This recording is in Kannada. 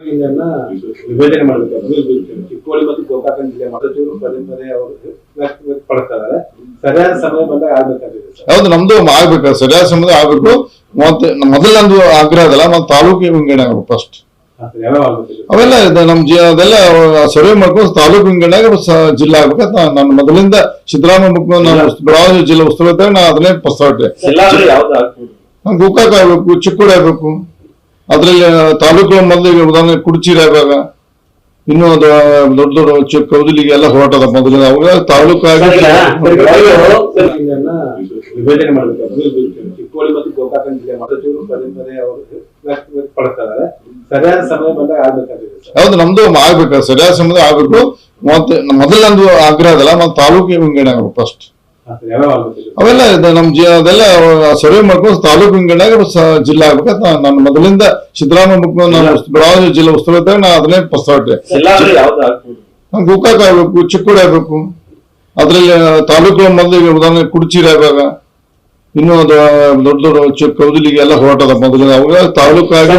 ವಿಭಜನೆ ಮಾಡಬೇಕು. ಚಿಕ್ಕೋಳಿ ಮತ್ತು ಗೋಕಾಕ ಜಿಲ್ಲೆ ಸಚಿವರು ಪದೇ ಪದೇ ಅವರು ವ್ಯಕ್ತ ವ್ಯಕ್ತಪಡಿಸ್ತಾ ಇದಾರೆ ಸರಿಯಾದ ಸಮಯ ಬಂದಾಗ ಆಗ್ಬೇಕಾಗಿದೆ ಸರ್. ಹೌದು ನಮ್ದು ಆಗ್ಬೇಕು. ಸರಿಯಾದ ಸಮಯ ಆಗ್ಬೇಕು. ಮತ್ತೆ ಮೊದಲ ನಂದು ಆಗ್ರಹ ಅದಲ್ಲ ಮತ್ತೆ ತಾಲೂಕಿಗೆ ವಿಂಗಡಣೆ ಆಗ್ಬೇಕು ಫಸ್ಟ್ ಅವೆಲ್ಲ ನಮ್ ಅದೆಲ್ಲ ಸರ್ವೆ ಮಾಡ್ಕೊಂಡು ತಾಲೂಕು ವಿಂಗಡಣೆ ಜಿಲ್ಲಾ ಆಗ್ಬೇಕಂತ ನಾನು ಮೊದಲಿಂದ ಸಿದ್ದರಾಮಯ್ಯ ನಾನು ಬೆಳಗಾವಿ ಜಿಲ್ಲಾ ಉಸ್ತುವಾರಿ ನಾ ಅದನ್ನೇ ಪ್ರಸ್ತಾವ ಗೋಕಾಕ್ ಆಗ್ಬೇಕು ಚಿಕ್ಕೋಡಿ ಆಗ್ಬೇಕು. ಅದ್ರಲ್ಲಿ ತಾಲೂಕು ಮೊದಲಿಗೆ ಉದಾಹರಣೆ ಕುಡ್ಚಿರಿ ಆಗುವಾಗ ಇನ್ನೂ ಅದು ದೊಡ್ಡ ದೊಡ್ಡ ಚಿಕ್ಕ ಕೌದಲಿಗೆ ಎಲ್ಲ ಹೊರಟದ ಮೊದಲು ಅವಾಗ ತಾಲೂಕಾಗಿ ಮಾಡಬೇಕು ಚಿಕ್ಕೋಳಿ ಮತ್ತು ಗೋಕಾಕ ಜಿಲ್ಲೆ ಸಚಿವರು ಪದೇ ಪದೇ ಅವರು ವ್ಯಕ್ತ ವ್ಯಕ್ತಪಡಿಸ್ತಾ ಸರಿಯಾದ ಸಮಯ ಬಂದಾಗ ಆಗ್ಬೇಕಾಗಿದೆ ಹೌದು ನಮ್ದು ಆಗ್ಬೇಕು. ಸರಿಯಾದ ಸಮಯ ಆಗ್ಬೇಕು. ಮತ್ತೆ ಮೊದಲ ಒಂದು ಆಗ್ರಹ ಅದಲ್ಲ ಮತ್ತೆ ತಾಲೂಕಿಗೆ ವಿಂಗಡಣೆ ಆಗ್ಬೇಕು ಫಸ್ಟ್ ಅವೆಲ್ಲ ನಮ್ ಜಿ ಅದೆಲ್ಲ ಸರ್ವೆ ಮಾಡ್ಕೊಂಡು ತಾಲೂಕು ವಿಂಗಡಾಗ ಜಿಲ್ಲಾ ಆಗ್ಬೇಕಂತ ನಾನು ಮೊದಲಿಂದ ಸಿದ್ದರಾಮಯ್ಯ ಮುಖ್ಯ ನಾನು ಬೆಳಗಾವಿ ಜಿಲ್ಲಾ ಉಸ್ತುವಾರಿ ಇದ್ದಾಗ ನಾ ಅದನ್ನೇ ಪ್ರಸ್ತಾವಟ್ಟೆ ಗೋಕಾಕ್ ಆಗ್ಬೇಕು ಚಿಕ್ಕೋಡಿ ಆಗ್ಬೇಕು. ಅದ್ರಲ್ಲಿ ತಾಲೂಕು ಮೊದಲಿಗೆ ಉದಾಹರಣೆ ಕುಡ್ಚಿರಿ ಆಗುವಾಗ ಇನ್ನೂ ಅದು ದೊಡ್ಡ ದೊಡ್ಡ ಚಿಕ್ಕ ಕೌದಲಿಗೆ ಎಲ್ಲ ಹೊರಟದ ಮೊದಲಿಂದ ಅವಾಗ ತಾಲೂಕಾಗಿ